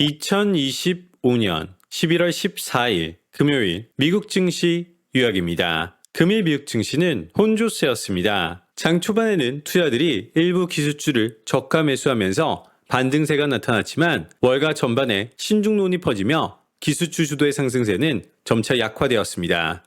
2025년 11월 14일 금요일 미국 증시 유약입니다. 금일 미국 증시는 혼조세였습니다. 장 초반에는 투자들이 일부 기술주를 저가 매수하면서 반등세가 나타났지만 월가 전반에 신중론이 퍼지며 기술주 주도의 상승세는 점차 약화되었습니다.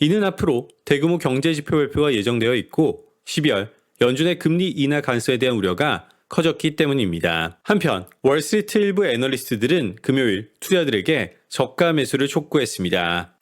이는 앞으로 대규모 경제지표 발표가 예정되어 있고 12월 연준의 금리 인하 가능성에 대한 우려가 커졌기 때문입니다. 한편 월스트리트 일부 애널리스트들은 금요일 투자들에게 저가 매수를 촉구했습니다.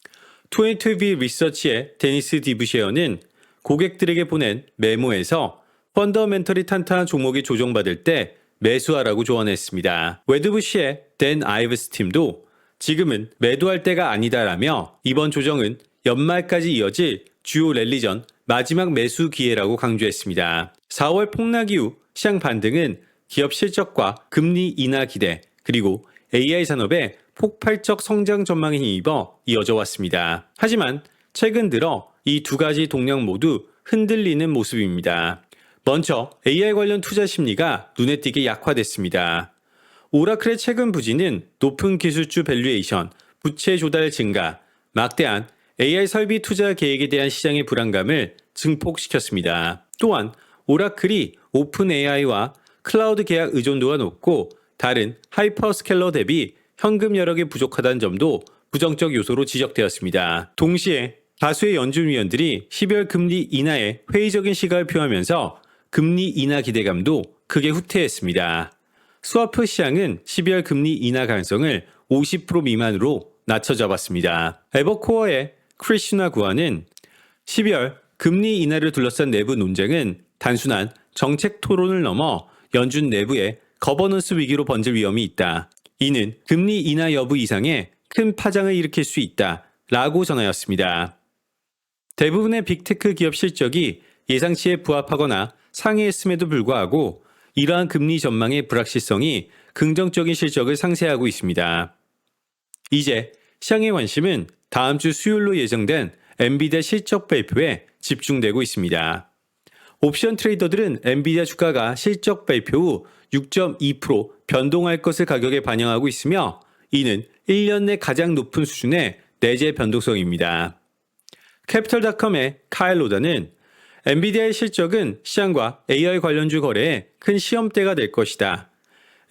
22V 리서치의 데니스 디브셰어는 고객들에게 보낸 메모에서 펀더멘털이 탄탄한 종목이 조정받을 때 매수하라고 조언했습니다. 웨드부시의 댄 아이브스 팀도 지금은 매도할 때가 아니다라며 이번 조정은 연말까지 이어질 주요 랠리 전 마지막 매수 기회라고 강조했습니다. 4월 폭락 이후 시장 반등은 기업 실적과 금리 인하 기대 그리고 AI 산업의 폭발적 성장 전망에 힘입어 이어져 왔습니다. 하지만 최근 들어 이 두 가지 동력 모두 흔들리는 모습입니다. 먼저 AI 관련 투자 심리가 눈에 띄게 약화됐습니다. 오라클의 최근 부진은 높은 기술주 밸류에이션, 부채 조달 증가, 막대한 AI 설비 투자 계획에 대한 시장의 불안감을 증폭시켰습니다. 또한 오라클이 오픈 AI와 클라우드 계약 의존도가 높고 다른 하이퍼스켈러 대비 현금 여력이 부족하다는 점도 부정적 요소로 지적되었습니다. 동시에 다수의 연준위원들이 12월 금리 인하에 회의적인 시각을 표하면서 금리 인하 기대감도 크게 후퇴했습니다. 스와프 시장은 12월 금리 인하 가능성을 50% 미만으로 낮춰 잡았습니다. 에버코어의 크리슈나 구아는 12월 금리 인하를 둘러싼 내부 논쟁은 단순한 정책 토론을 넘어 연준 내부의 거버넌스 위기로 번질 위험이 있다. 이는 금리 인하 여부 이상의 큰 파장을 일으킬 수 있다. 라고 전하였습니다. 대부분의 빅테크 기업 실적이 예상치에 부합하거나 상회했음에도 불구하고 이러한 금리 전망의 불확실성이 긍정적인 실적을 상쇄하고 있습니다. 이제 시장의 관심은 다음 주 수요일로 예정된 엔비디아 실적 발표에 집중되고 있습니다. 옵션 트레이더들은 엔비디아 주가가 실적 발표 후 6.2% 변동할 것을 가격에 반영하고 있으며 이는 1년 내 가장 높은 수준의 내재 변동성입니다. 캐피털닷컴의 카일 로다는 엔비디아의 실적은 시장과 AI 관련주 거래에 큰 시험대가 될 것이다.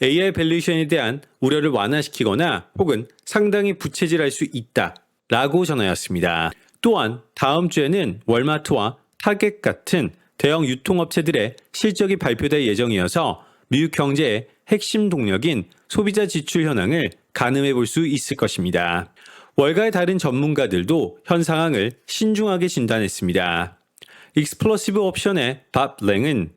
AI 밸류에이션에 대한 우려를 완화시키거나 혹은 상당히 부채질할 수 있다. 라고 전하였습니다. 또한 다음 주에는 월마트와 타겟 같은 대형 유통업체들의 실적이 발표될 예정이어서 미국 경제의 핵심 동력인 소비자 지출 현황을 가늠해 볼 수 있을 것입니다. 월가의 다른 전문가들도 현 상황을 신중하게 진단했습니다. 익스플로시브 옵션의 밥 랭은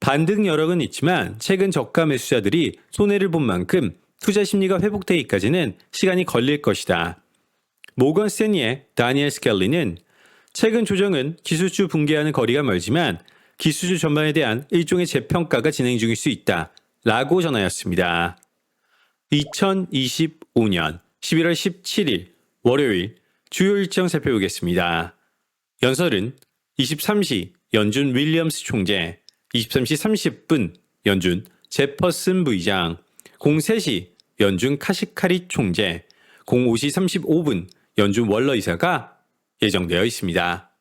반등 여력은 있지만 최근 저가 매수자들이 손해를 본 만큼 투자 심리가 회복되기까지는 시간이 걸릴 것이다. 모건 스탠리의 다니엘 스켈리는 최근 조정은 기술주 붕괴하는 거리가 멀지만 기술주 전반에 대한 일종의 재평가가 진행 중일 수 있다. 라고 전하였습니다. 2025년 11월 17일 월요일 주요 일정 살펴보겠습니다. 연설은 23시 연준 윌리엄스 총재, 23시 30분 연준 제퍼슨 부의장, 03시 연준 카시카리 총재, 05시 35분 연준 월러 이사가 예정되어 있습니다.